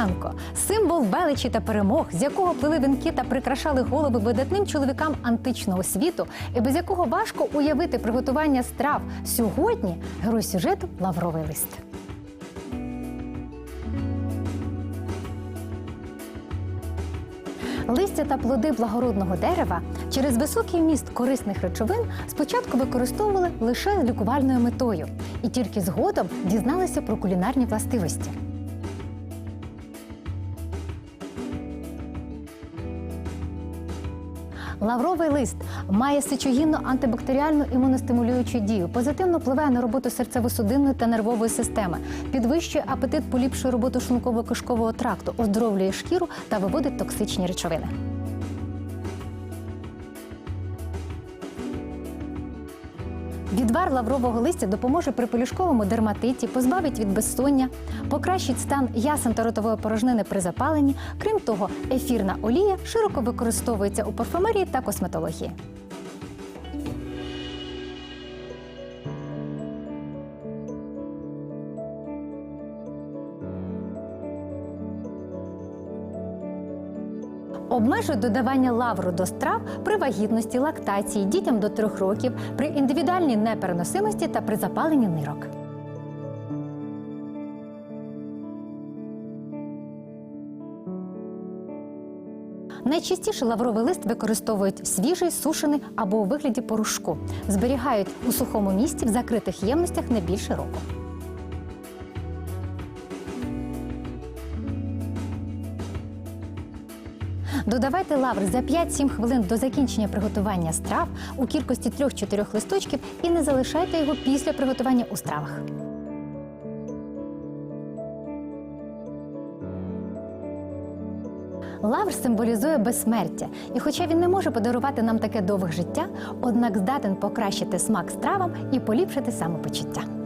вівсянко символ величі та перемог, з якого плели вінки та прикрашали голови видатним чоловікам античного світу, і без якого важко уявити приготування страв. Сьогодні герой сюжету лавровий лист. Листя та плоди благородного дерева через високий вміст корисних речовин спочатку використовували лише з лікувальною метою, і тільки згодом дізналися про кулінарні властивості. Лавровий лист має сечогінно антибактеріальну імуностимулюючу дію, позитивно впливає на роботу серцево-судинної та нервової системи, підвищує апетит, поліпшує роботу шлунково-кишкового тракту, оздоровлює шкіру та виводить токсичні речовини. Відвар лаврового листя допоможе при полюшковому дерматиті, позбавить від безсоння, покращить стан ясен та ротової порожнини при запаленні. Крім того, ефірна олія широко використовується у парфумерії та косметології. Обмежують додавання лавру до страв при вагітності, лактації, дітям до 3 років, при індивідуальній непереносимості та при запаленні нирок. Найчастіше лавровий лист використовують свіжий, сушений або у вигляді порошку. Зберігають у сухому місці в закритих ємностях не більше року. Додавайте лавр за 5-7 хвилин до закінчення приготування страв у кількості 3-4 листочків і не залишайте його після приготування у стравах. Лавр символізує безсмертя, і хоча він не може подарувати нам таке довге життя, однак здатен покращити смак стравам і поліпшити самопочуття.